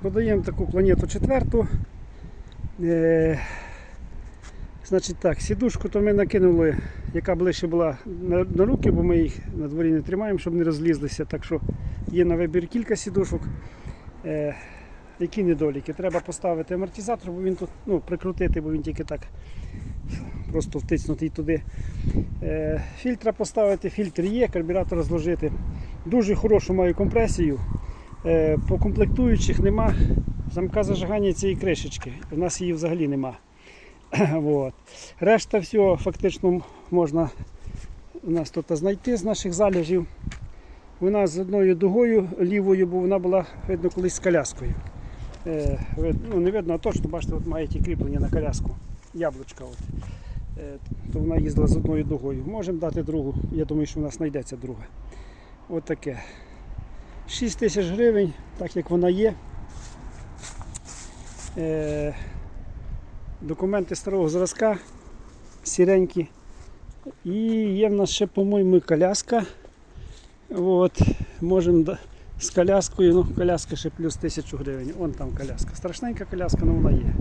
Продаємо таку планету четверту. Е, значить так, сідушку то ми накинули, яка ближче була на, на руки, бо ми їх на дворі не тримаємо, щоб не розлізлися. Так що є на вибір кілька сідушок. Е, які недоліки? Треба поставити амортизатор, бо він тут ну, прикрутити, бо він тільки так просто втиснутий туди. Е, фільтра поставити, фільтр є, карбюратор зложити. Дуже хорошу маю компресію. Е, по комплектуючих нема замка зажигання цієї кришечки. У нас її взагалі нема. вот. Решта всього фактично можна у нас тут знайти з наших залежів. Вона з одною дугою лівою, бо вона була видно колись з коляскою. Е, ну, не видно, а точно, бачите, от має ті кріплення на коляску. Яблучка. От. Е, то вона їздила з одною дугою. Можемо дати другу. Я думаю, що в нас знайдеться друга. От таке. 6 тисяч гривень, так як вона є. Е, документи старого зразка, сіренькі. І є в нас ще, по-моєму, коляска. От, можемо з коляскою, ну коляска ще плюс тисячу гривень. Вон там коляска. Страшненька коляска, але вона є.